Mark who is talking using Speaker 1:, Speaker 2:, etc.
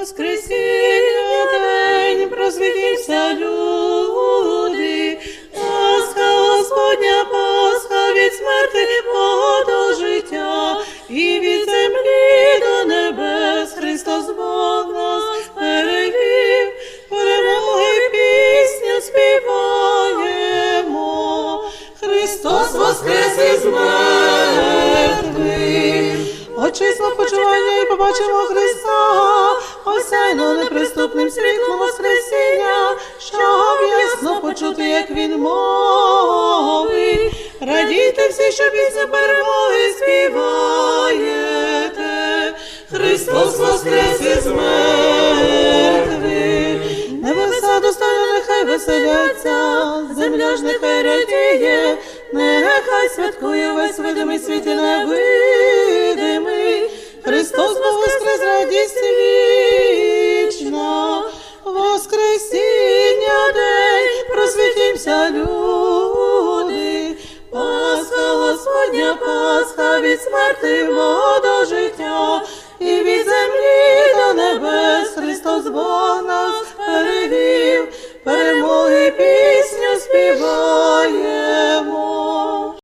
Speaker 1: Воскресіння день просвітімся, люди, Пасха Господня, Пасха від смерти Бога до життя, і від землі до небес Христос Бог нас перевів, перемоги пісню співаємо. Христос воскрес із мертвих. Очисно почування і побачимо Христа, осяйно неприступним світлом Воскресіння, щоб ясно почути, як Він мовить. Радійте всі, що пісню перемоги співаєте. Христос воскрес із мертвих. Небеса достойно нехай веселяться, земля ж нехай радіє, нехай святкує весь видимий світ і невидимий. Від смерти Бога до життя, і від землі до небес Христос Бог